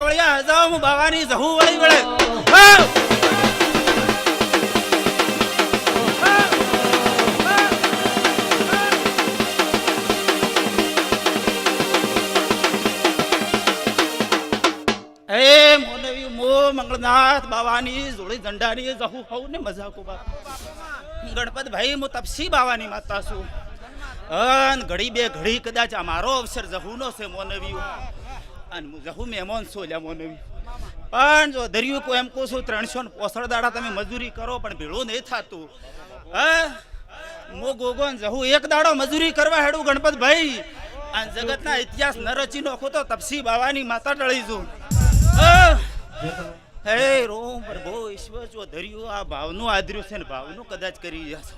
વળ્યા હજાઓ હું બાવાની જહુ વળી વળે. મોનવી, મો મંગળનાથ, બાવાની જોડી ઝંડાની જહુ હોઉં ને મજાકો ગણપત ભાઈ હું તપસી બાવાની માતા છું. અન ઘડી બે ઘડી કદાચ આ મારો અવસર જહુનો છે મોનવી અને હું મહેમાન છું લ્યા મોનવી પણ જો દરિયું કોઈ એમ કહું છું, ત્રણસો ને પોસળ દાડા તમે મજૂરી કરો, પણ ભેળું નહીં થતું. હા? મો ગોગોન જહુ એક દાડો મજૂરી કરવા હેડું ગણપતભાઈ. અને જગતના ઇતિહાસ ન રચી નાખો તો તપસી બાવાની માતા ટળી છું! હે? રોમ પ્રભુ ઈશ્વર જો ધર્યું આ ભાવનું આદર્યું છે ને ભાવનું કદાચ કરી જશો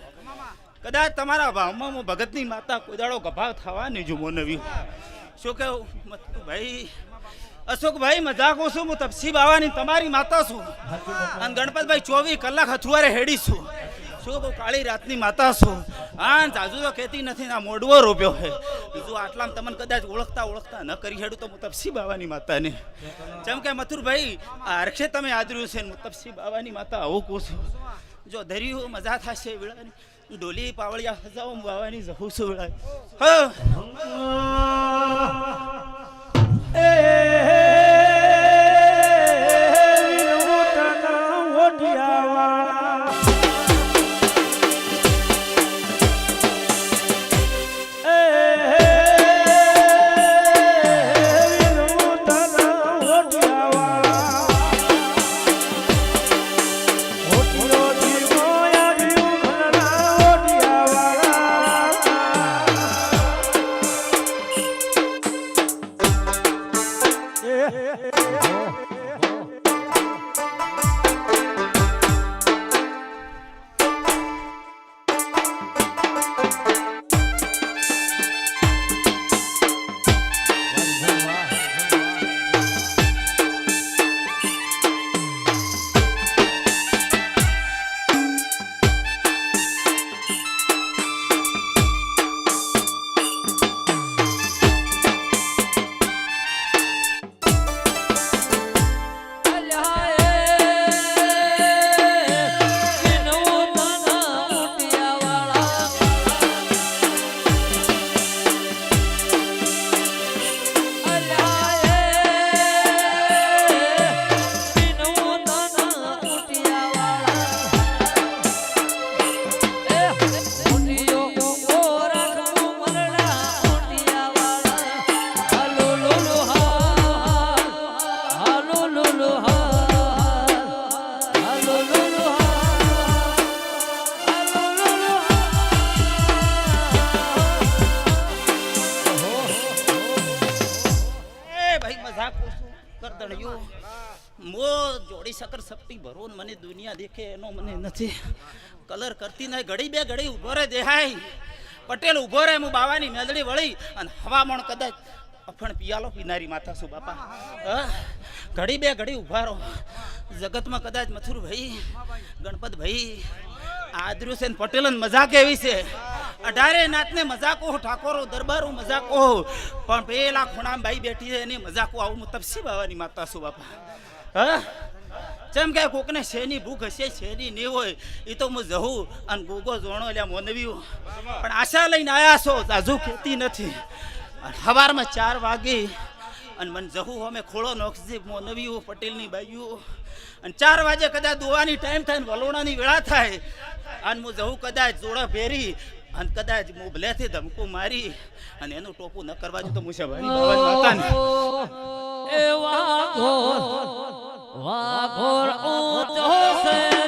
કદાચ તમારા ભાવમાં હું ભગતની માતા કોઈ દાડો ગભાવ થવા નહીં જો મોનવ્યું શું મત- ભાઈ, અશોકભાઈ, મજાક છું, હું તપસી બાવાની, તમારી માતા છું. અને ગણપતભાઈ ચોવીસ કલાક હથુવારે હેડી છું. શું બહુ કાળી રાતની માતા છું. હા જાજુ તો કહેતી નથી આ મોડવો રોપ્યો છે. બીજું આટલામાં તમને કદાચ ઓળખતા ઓળખતા ન કરી હેડું તો હું તપસી બાવાની માતાને. જેમ કે મથુરભાઈ, આ હરખે તમે આદર્યું છે હું તપસી બાવાની માતા આવું કહું છું. જો ધર્યું મજા થશે, વિળાની. ડોલી પાવળિયા હજાઓ બાવાની જવું છું વિળા હા. એ દળ્યું મો જોડી શકર શક્તિ ભરો મને દુનિયા દેખે એનો મને નથી. કલર કરતી નહીં, ઘડી બે ઘડી ઊભો રે દેહાય પટેલ ઊભો રે, હું બાવાની મેદડી વળી અને હવામણ કદાચ અફણ પિયાલો પીનારી માતા સુ બાપા? ઘડી બે ઘડી ઊભા રહો. જગતમાં કદાચ મથુર ભાઈ, ગણપત ભાઈ આદર્યું છે ને પટેલ મજાક એવી છે. અઢારે નાતને મજાકો ઠાકોરો દરબારો મજાકો પણ પેલા ખૂણામાં બેઠી છે, એની મજાકો આવું હું તપસી બાવાની માતા છું બાપા? હા? જેમ કે કોકને શેની ભૂખ હશે, શેની નહીં હોય એ તો હું જહું અને ગોગો જોણો એટલે મોનવી પણ આશા લઈને આવ્યા છો, હજુ ખેતી નથી. સવારમાં ચાર વાગે અને મને જહું અમે ખોળો નોખજી મોનવ્યું પટેલની બાજુ અને ચાર વાગે કદાચ દોવાની ટાઈમ થાય વલોણાની વેળા થાય. અને હું જહું કદાચ જોડા પહેરી અને કદાચ હું ભલેથી ધમકો મારી. અને એનું ટોપું ન કરવા તો મુસાભાઈ. બાવાની માતાને વાઘોર ઊંચો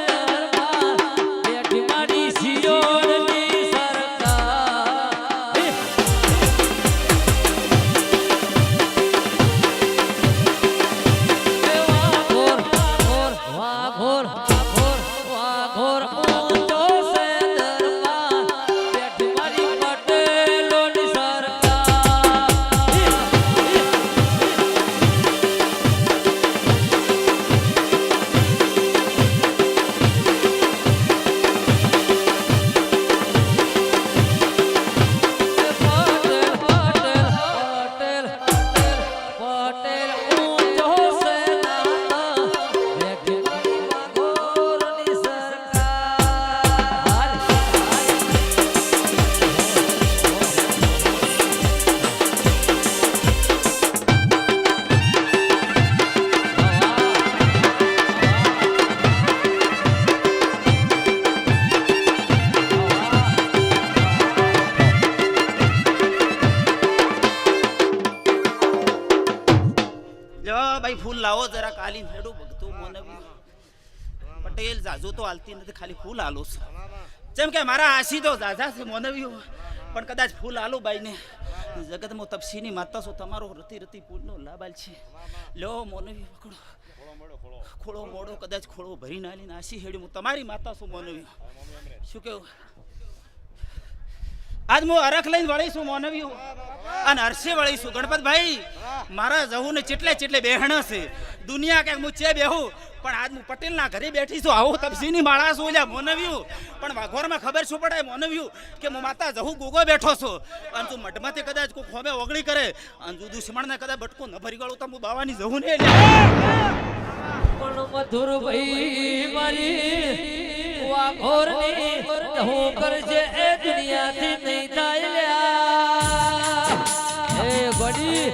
ભાઈ, ફૂલ લાવો જરા કાલી હેડું ભગતું મોનવી. પટેલ જાજુ તો હાલતી નથી, ખાલી ફૂલ હાલો છું. જેમ કે મારા આશી તો જાજા છે મોનવ્યું પણ કદાચ ફૂલ હાલું બાઈને. જગતમાં તપસીની માતા છો, તમારો રતી રતી પૂરનો લાભાલ છે. લો મોનવી પકડો ખોળો મોડો, કદાચ ખોળો ભરીને આલીને આશી હેડી હું તમારી માતા છું મોનવી શું કેવું? આજ હું અરખ લઈને વળીશું મોનવી અને હર્ષે વળીશું ગણપતભાઈ મારા જવું ને ચેટલે ચેટલે બેહણ છે. દુનિયા કે હું છે બેહું, પણ આજ હું પટેલના ઘરે બેઠી છું. આવું તપસીની માળા છું એટલે મોનવ્યું. પણ વાઘોરમાં ખબર શું પડે મોનવ્યું કે હું માતા જહું ગોગો બેઠો છું. અને તું મઢમાંથી કદાચ કોઈ ખોમે ઓગળી કરે. અને તું દુશ્મણને કદાચ બટકું ન ભરી ગળું તો હું બાવાની જહું ને મધુર ભાઈ મારી, વાઘોરની હું કરજે એ દુનિયાથી નહીં થાય લ્યા. એ ગડી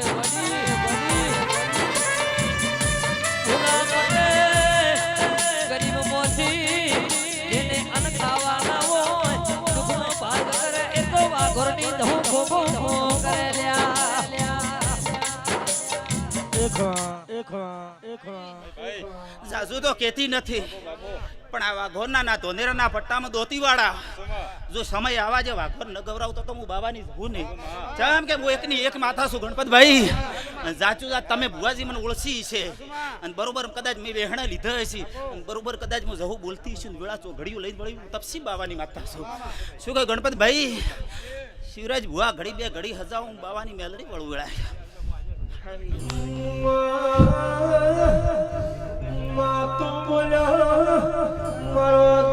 જાજુ તો કેતી નથી. પણ આ વાઘોરના ના ધોનેરાના પટ્ટામાં દોતીવાળા. જો સમય આવા જે વાઘોર ન ગવરાવતો તો હું બાવાની હું નહીં. જેમ કે હું એકની એક માથા છું, ગણપતભાઈ. જાચું જાત તમે ભુવાજી મને ઓળખી છે. અને બરોબર કદાચ મેં વેહણા લીધા છે બરોબર કદાચ હું જવું બોલતી છું વેળા ઘડીયું લઈને વળી હું તપસી બાવાની માથા છું. શું કહે ગણપતભાઈ? શિવરાજ ભુવા ઘડી બે ઘડી હજાર હું બાવાની મેલડી વળું વેળા. તું બોલ્યો મારો તો